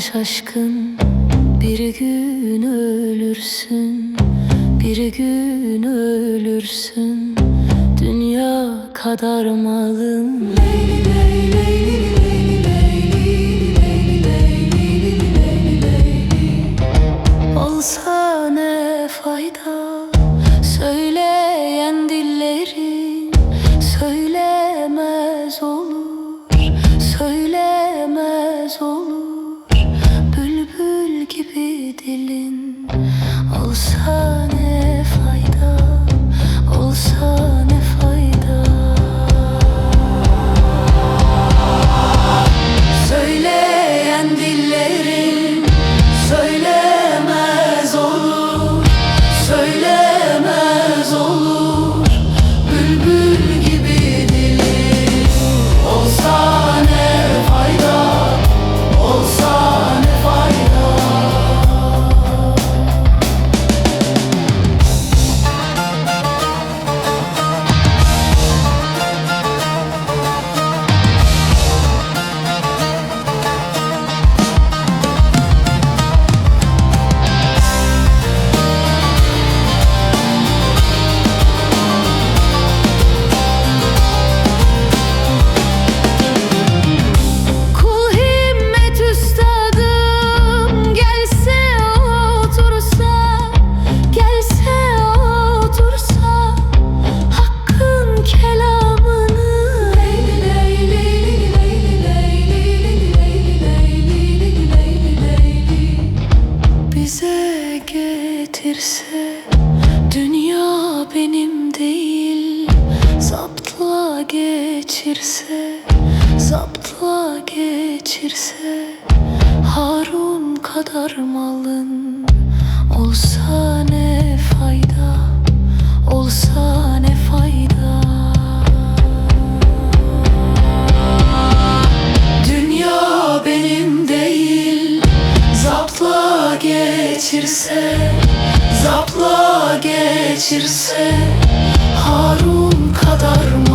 şaşkın. Bir gün ölürsün Bir gün ölürsün. Dünya kadar malın. Leyli leyli leyli Olsa ne fayda dilin Olsa bize getirse dünya benim değil. Zaptla geçirse zaptla geçirse Harun kadar malın olsa ne fayda olsa ne fayda Zaptla geçirse Zaptla geçirse Harun kadar Olsa